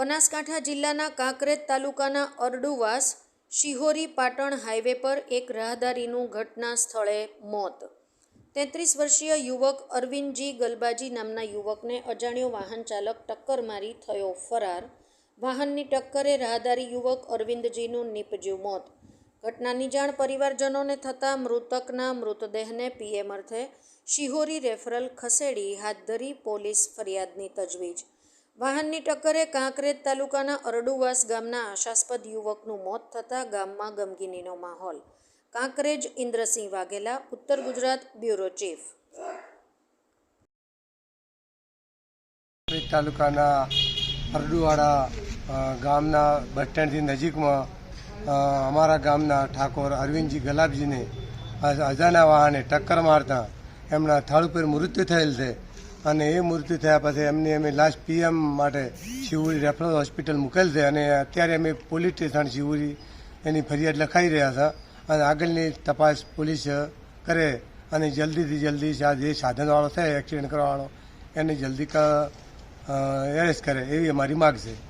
બનાસકાંઠા જિલ્લાના કાંકરેજ તાલુકાના અરડુવાસ, શિહોરી, પાટણ હાઈવે પર એક રાહદારીનું ઘટના સ્થળે મોત. તેત્રીસ વર્ષીય યુવક અરવિંદજી ગલબાજી નામના યુવકને અજાણ્યો વાહન ચાલક ટક્કર મારી થયો ફરાર. વાહનની ટક્કરે રાહદારી યુવક અરવિંદજીનું નીપજ્યું મોત. ઘટનાની જાણ પરિવારજનોને થતાં મૃતકના મૃતદેહને પીએમ અર્થે શિહોરી રેફરલ ખસેડી હાથ ધરી પોલીસ ફરિયાદની તજવીજ. વાહનની ટક્કરે કાંકરેજ તાલુકાના અરડુવાસ ગામના આશાસ્પદ યુવકનું મોત થતાં ગામમાં ગમગીનીનો માહોલ. કાંકરેજ ઇન્દ્રસિંહ વાઘેલા, ઉત્તર ગુજરાત બ્યુરો ચીફ. તાલુકાના અરડુવાડા ગામના બસ સ્ટેન્ડથી નજીકમાં અમારા ગામના ઠાકોર અરવિંદજી ગલાબજીને અજાના વાહને ટક્કર મારતા એમના થળ પર મૃત્યુ થયેલ છે. અને એ મૃત્યુ થયા પછી એમની અમે લાસ્ટ પીએમ માટે શિવુરી રેફરલ હોસ્પિટલ મૂકેલ છે અને અત્યારે અમે પોલીસ સ્ટેશન શિવુરી એની ફરિયાદ લખાઈ રહ્યા છે. અને આગળની તપાસ પોલીસ કરે અને જલ્દીથી જલ્દી જે સાધનવાળો છે એક્સિડન્ટ કરવાવાળો એને જલ્દી એરેસ્ટ કરે એવી અમારી માગ છે.